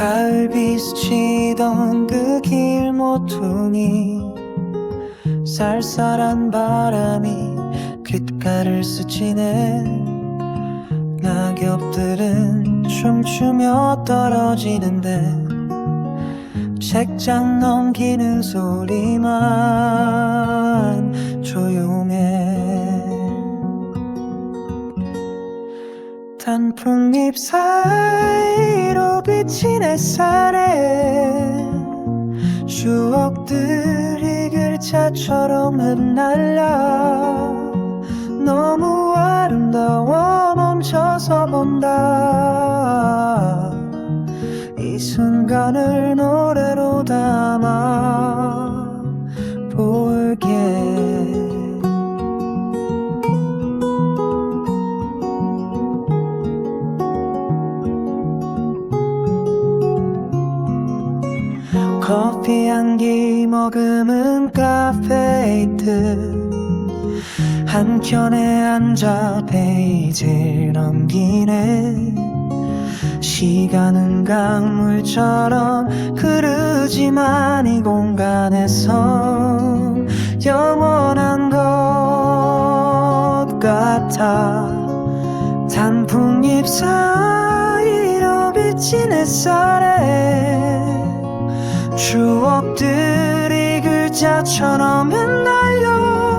가을비 스치던 그 길 모퉁이 쌀쌀한 바람이 귓가를 스치네. 낙엽들은 춤추며 떨어지는데 책장 넘기는 소리만 단풍잎 사이로 비친 햇살에 추억들이 글자처럼 흩날려 너무 아름다워 멈춰서 본다. 이 순간을 노래로 담아 볼게 커피 향기 머금은 카페이트. 한켠에 앉아 페이지 넘기네. 시간은 강물처럼 흐르지만 이 공간에서 영원한 것 같아. 단풍잎 사이로 비친 햇살에 추억들이 글자처럼 흩날려